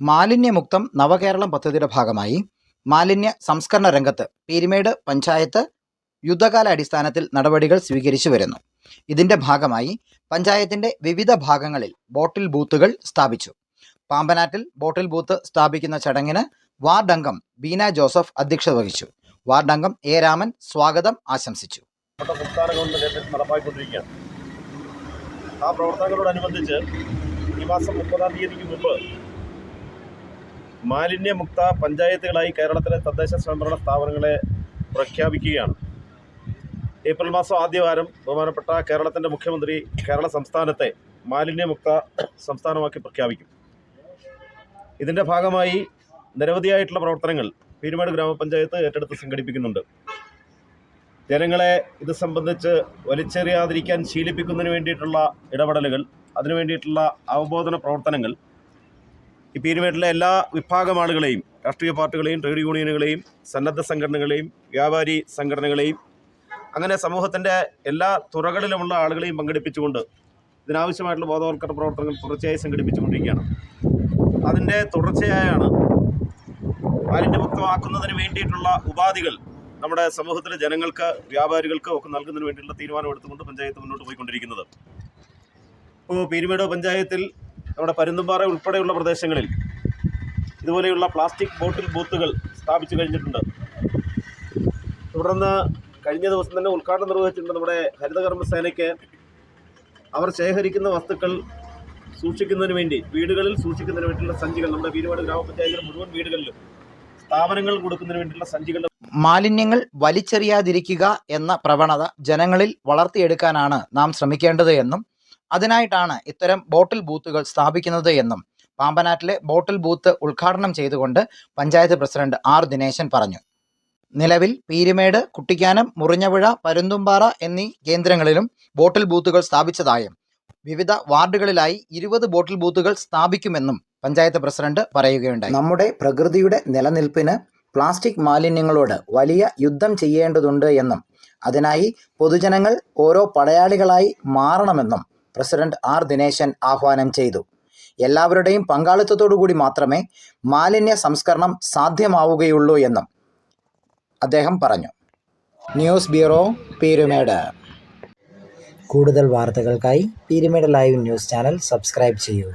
മാലിന്യമുക്തം നവകേരളം പദ്ധതിയുടെ ഭാഗമായി മാലിന്യ സംസ്കരണ രംഗത്ത് പീരുമേട് പഞ്ചായത്ത് യുദ്ധകാല അടിസ്ഥാനത്തിൽ നടപടികൾ സ്വീകരിച്ചു വരുന്നു. ഇതിന്റെ ഭാഗമായി പഞ്ചായത്തിന്റെ വിവിധ ഭാഗങ്ങളിൽ ബോട്ടിൽ ബൂത്തുകൾ സ്ഥാപിച്ചു. പാമ്പനാട്ടിൽ ബോട്ടിൽ ബൂത്ത് സ്ഥാപിക്കുന്ന ചടങ്ങിന് വാർഡ് അംഗം ബീന ജോസഫ് അധ്യക്ഷത വഹിച്ചു. വാർഡ് അംഗം എ രാമൻ സ്വാഗതം ആശംസിച്ചു. ആ പ്രവർത്തനങ്ങളോടനുബന്ധിച്ച് ഈ മാസം മുപ്പതാം തീയതിക്ക് മുമ്പ് മാലിന്യമുക്ത പഞ്ചായത്തുകളായി കേരളത്തിലെ തദ്ദേശ സ്വയംഭരണ സ്ഥാപനങ്ങളെ പ്രഖ്യാപിക്കുകയാണ്. ഏപ്രിൽ മാസം ആദ്യവാരം ബഹുമാനപ്പെട്ട കേരളത്തിന്റെ മുഖ്യമന്ത്രി കേരള സംസ്ഥാനത്തെ മാലിന്യമുക്ത സംസ്ഥാനമാക്കി പ്രഖ്യാപിക്കും. ഇതിന്റെ ഭാഗമായി നിരവധിയായിട്ടുള്ള പ്രവർത്തനങ്ങൾ പീരുമേട് ഗ്രാമപഞ്ചായത്ത് ഏറ്റെടുത്ത് സംഘടിപ്പിക്കുന്നുണ്ട്. ജനങ്ങളെ ഇത് സംബന്ധിച്ച് വലിച്ചെറിയാതിരിക്കാൻ ശീലിപ്പിക്കുന്നതിന് വേണ്ടിയിട്ടുള്ള ഇടപെടലുകൾ അതിനു വേണ്ടിയിട്ടുള്ള അവബോധന പ്രവർത്തനങ്ങൾ ഈ പീരുമേട്ടിലെ എല്ലാ വിഭാഗം ആളുകളെയും രാഷ്ട്രീയ പാർട്ടികളെയും ട്രേഡ് യൂണിയനുകളെയും സന്നദ്ധ സംഘടനകളെയും വ്യാപാരി സംഘടനകളെയും അങ്ങനെ സമൂഹത്തിന്റെ എല്ലാ തുറകളിലുമുള്ള ആളുകളെയും പങ്കെടുപ്പിച്ചുകൊണ്ട് ഇതിനാവശ്യമായിട്ടുള്ള ബോധവൽക്കരണ പ്രവർത്തനങ്ങൾ തുടർച്ചയായി സംഘടിപ്പിച്ചുകൊണ്ടിരിക്കുകയാണ്. അതിന്റെ തുടർച്ചയായാണ് മാലിന്യമുക്തമാക്കുന്നതിന് വേണ്ടിയിട്ടുള്ള ഉപാധികൾ നമ്മുടെ സമൂഹത്തിലെ ജനങ്ങൾക്ക് വ്യാപാരികൾക്ക് ഒക്കെ നൽകുന്നതിന് വേണ്ടിയുള്ള തീരുമാനം എടുത്തുകൊണ്ട് പഞ്ചായത്ത് മുന്നോട്ട് പോയിക്കൊണ്ടിരിക്കുന്നത്. ഇപ്പോൾ പീരുമേട് പഞ്ചായത്തിൽ നമ്മുടെ പരുന്തുംപാറ ഉൾപ്പെടെയുള്ള പ്രദേശങ്ങളിൽ ഇതുപോലെയുള്ള പ്ലാസ്റ്റിക് ബോട്ടിൽ ബൂത്തുകൾ സ്ഥാപിച്ചു കഴിഞ്ഞിട്ടുണ്ട്. തുടർന്ന് കഴിഞ്ഞ ദിവസം തന്നെ ഉദ്ഘാടനം നിർവഹിച്ചിട്ടുണ്ട് നമ്മുടെ ഹരിതകർമ്മസേനയ്ക്ക്. അവർ ശേഖരിക്കുന്ന വസ്തുക്കൾ സൂക്ഷിക്കുന്നതിന് വേണ്ടി വീടുകളിൽ സൂക്ഷിക്കുന്നതിന് വേണ്ടിയുള്ള സഞ്ചികൾ നമ്മുടെ വീരുപാട് ഗ്രാമപഞ്ചായത്തിലെ മുഴുവൻ വീടുകളിലും സ്ഥാപനങ്ങൾ കൊടുക്കുന്നതിന് വേണ്ടിയുള്ള സഞ്ചികൾ മാലിന്യങ്ങൾ വലിച്ചെറിയാതിരിക്കുക എന്ന പ്രവണത ജനങ്ങളിൽ വളർത്തിയെടുക്കാനാണ് നാം ശ്രമിക്കേണ്ടത് എന്നും അതിനായിട്ടാണ് ഇത്തരം ബോട്ടിൽ ബൂത്തുകൾ സ്ഥാപിക്കുന്നത് എന്നും പാമ്പനാട്ടിലെ ബോട്ടിൽ ബൂത്ത് ഉദ്ഘാടനം ചെയ്തുകൊണ്ട് പഞ്ചായത്ത് പ്രസിഡന്റ് ആർ ദിനേശൻ പറഞ്ഞു. നിലവിൽ പീരുമേട് കുട്ടിക്കാനം മുറിഞ്ഞപുഴ പരുന്തുംപാറ എന്നീ കേന്ദ്രങ്ങളിലും ബോട്ടിൽ ബൂത്തുകൾ സ്ഥാപിച്ചതായും വിവിധ വാർഡുകളിലായി ഇരുപത് ബോട്ടിൽ ബൂത്തുകൾ സ്ഥാപിക്കുമെന്നും പഞ്ചായത്ത് പ്രസിഡന്റ് പറയുകയുണ്ടായി. നമ്മുടെ പ്രകൃതിയുടെ നിലനിൽപ്പിന് പ്ലാസ്റ്റിക് മാലിന്യങ്ങളോട് വലിയ യുദ്ധം ചെയ്യേണ്ടതുണ്ട് എന്നും അതിനായി പൊതുജനങ്ങൾ ഓരോ പടയാളികളായി മാറണമെന്നും പ്രസിഡന്റ് ആർ ദിനേശൻ ആഹ്വാനം ചെയ്തു. എല്ലാവരുടെയും പങ്കാളിത്തത്തോടുകൂടി മാത്രമേ മാലിന്യ സംസ്കരണം സാധ്യമാവുകയുള്ളൂ എന്നും അദ്ദേഹം പറഞ്ഞു. News bureau Peerumedu. കൂടുതൽ വാർത്തകൾക്കായി Peerumedu live news channel subscribe ചെയ്യൂ.